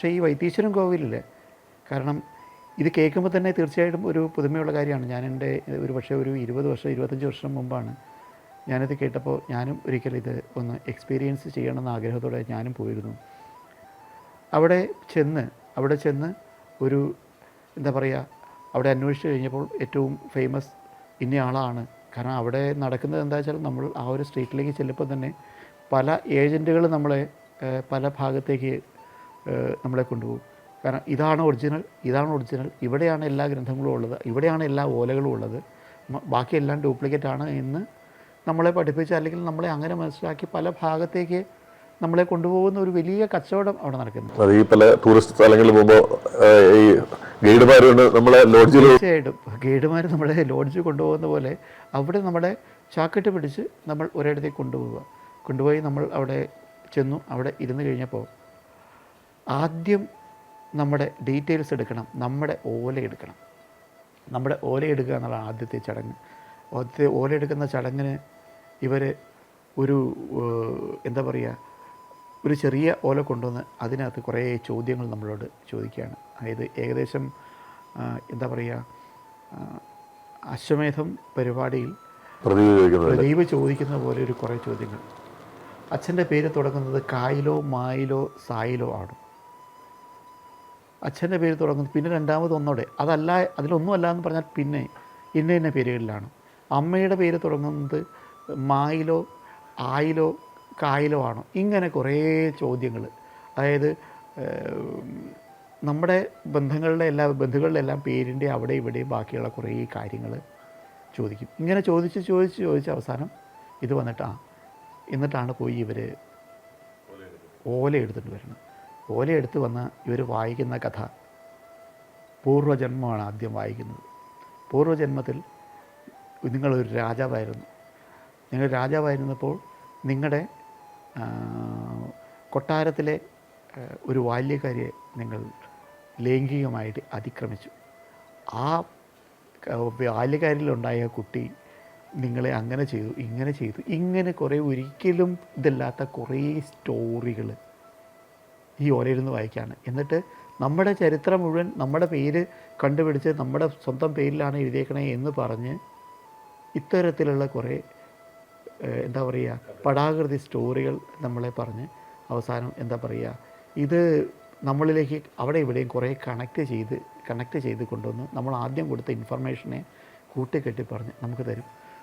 പക്ഷേ ഈ വൈദ്യേശ്വരം കോവിലിൽ കാരണം ഇത് കേൾക്കുമ്പോൾ തന്നെ തീർച്ചയായിട്ടും ഒരു പുതുമയുള്ള കാര്യമാണ്. ഞാൻ എന്റെ ഒരു പക്ഷേ ഒരു ഇരുപത് വർഷം ഇരുപത്തഞ്ച് വർഷം മുമ്പാണ് ഞാനിത് കേട്ടപ്പോൾ ഞാനും ഒരിക്കൽ ഇത് ഒന്ന് എക്സ്പീരിയൻസ് ചെയ്യണമെന്ന ആഗ്രഹത്തോടെ ഞാനും പോയിരുന്നു. അവിടെ ചെന്ന് അവിടെ ചെന്ന് ഒരു എന്താ പറയുക അവിടെ അന്വേഷിച്ച് കഴിഞ്ഞപ്പോൾ ഏറ്റവും ഫേമസ് ഇന്ന ആളാണ്. കാരണം അവിടെ നടക്കുന്നത് എന്താ വെച്ചാൽ നമ്മൾ ആ ഒരു സ്ട്രീറ്റിലേക്ക് ചെല്ലുമ്പോൾ തന്നെ പല ഏജന്റുകൾ നമ്മളെ പല ഭാഗത്തേക്ക് നമ്മളെ കൊണ്ടുപോകും. കാരണം ഇതാണ് ഒറിജിനൽ ഇതാണ് ഒറിജിനൽ ഇവിടെയാണ് എല്ലാ ഗ്രന്ഥങ്ങളും ഉള്ളത്. ഇവിടെയാണ് എല്ലാ ഓലകളും ഉള്ളത്. ബാക്കിയെല്ലാം ഡ്യൂപ്ലിക്കേറ്റ് ആണ് എന്ന് നമ്മളെ പഠിപ്പിച്ച് അല്ലെങ്കിൽ നമ്മളെ അങ്ങനെ മനസ്സിലാക്കി പല ഭാഗത്തേക്ക് നമ്മളെ കൊണ്ടുപോകുന്ന ഒരു വലിയ കച്ചവടം അവിടെ നടക്കുന്നു അത് ഈ പല ടൂറിസ്റ്റ് സ്ഥലങ്ങളിൽ പോകുമ്പോൾ ഈ ഗൈഡുമാരുണ്ട് നമ്മളെ ലോഡ്ജിൽ തീർച്ചയായിട്ടും. ഗൈഡുമാർ നമ്മളെ ലോഡ്ജ് കൊണ്ടുപോകുന്ന പോലെ അവിടെ നമ്മളെ ചാക്കിട്ട് പിടിച്ച് നമ്മൾ ഒരിടത്തേക്ക് കൊണ്ടുപോവുക. കൊണ്ടുപോയി നമ്മൾ അവിടെ ചെന്നു. അവിടെ ഇരുന്ന് കഴിഞ്ഞപ്പോൾ ആദ്യം നമ്മുടെ ഡീറ്റെയിൽസ് എടുക്കണം നമ്മുടെ ഓല എടുക്കണം. നമ്മുടെ ഓല എടുക്കുക എന്നുള്ളതാണ് ആദ്യത്തെ ചടങ്ങ്. ആദ്യത്തെ ഓല എടുക്കുന്ന ചടങ്ങിന് ഇവർ ഒരു എന്താ പറയുക ഒരു ചെറിയ ഓല കൊണ്ടുവന്ന് അതിനകത്ത് കുറേ ചോദ്യങ്ങൾ നമ്മളോട് ചോദിക്കുകയാണ്. അതായത് ഏകദേശം എന്താ പറയുക അശ്വമേധം പരിപാടിയിൽ ദൈവ പ്രദീപ് ചോദിക്കുന്ന പോലെ ഒരു കുറേ ചോദ്യങ്ങൾ. അച്ഛന്റെ പേര് തുടങ്ങുന്നത് കായിലോ മായിലോ സായിലോ ആണ്? അച്ഛന്റെ പേര് തുടങ്ങുന്നത് പിന്നെ രണ്ടാമത് ഒന്നോടെ. അതല്ല അതിലൊന്നുമല്ല എന്ന് പറഞ്ഞാൽ പിന്നെ ഇന്ന ഇന്ന പേരുകളിലാണ്. അമ്മയുടെ പേര് തുടങ്ങുന്നത് മായിലോ ആയിലോ കായിലോ ആണോ? ഇങ്ങനെ കുറേ ചോദ്യങ്ങൾ. അതായത് നമ്മുടെ ബന്ധങ്ങളുടെ എല്ലാ ബന്ധുക്കളുടെ എല്ലാം പേരിന്റെ അവിടെ ഇവിടെയും ബാക്കിയുള്ള കുറേ കാര്യങ്ങൾ ചോദിക്കും. ഇങ്ങനെ ചോദിച്ച് ചോദിച്ച് ചോദിച്ച് അവസാനം ഇത് വന്നിട്ടാണ് എന്നിട്ടാണ് പോയി ഇവർ ഓല എടുത്തിട്ട് വരുന്നത് ഓല എടുത്ത് വന്ന് ഇവർ വായിക്കുന്ന കഥ. പൂർവജന്മമാണ് ആദ്യം വായിക്കുന്നത്. പൂർവജന്മത്തിൽ നിങ്ങളൊരു രാജാവായിരുന്നു. നിങ്ങൾ രാജാവായിരുന്നപ്പോൾ നിങ്ങളുടെ കൊട്ടാരത്തിലെ ഒരു ബാല്യക്കാരിയെ നിങ്ങൾ ലൈംഗികമായിട്ട് അതിക്രമിച്ചു. ആ ബാല്യക്കാരിലുണ്ടായ കുട്ടി നിങ്ങളെ അങ്ങനെ ചെയ്തു ഇങ്ങനെ ചെയ്തു. ഇങ്ങനെ കുറേ ഒരിക്കലും ഇതല്ലാത്ത കുറേ സ്റ്റോറികൾ ഈ ഓലയിരുന്ന് വായിക്കുകയാണ് എന്നിട്ട് നമ്മുടെ ചരിത്രം മുഴുവൻ നമ്മുടെ പേര് കണ്ടുപിടിച്ച് നമ്മുടെ സ്വന്തം പേരിലാണ് എഴുതിയേക്കണേ എന്ന് പറഞ്ഞ് ഇത്തരത്തിലുള്ള കുറേ എന്താ പറയുക പടാകൃതി സ്റ്റോറികൾ നമ്മളെ പറഞ്ഞ് അവസാനം എന്താ പറയുക ഇത് നമ്മളിലേക്ക് അവിടെ ഇവിടെയും കുറേ കണക്ട് ചെയ്ത് കണക്ട് ചെയ്ത് കൊണ്ടുവന്ന് നമ്മൾ ആദ്യം കൊടുത്ത ഇൻഫർമേഷനെ കൂട്ടിക്കെട്ടി പറഞ്ഞ് നമുക്ക് തരും.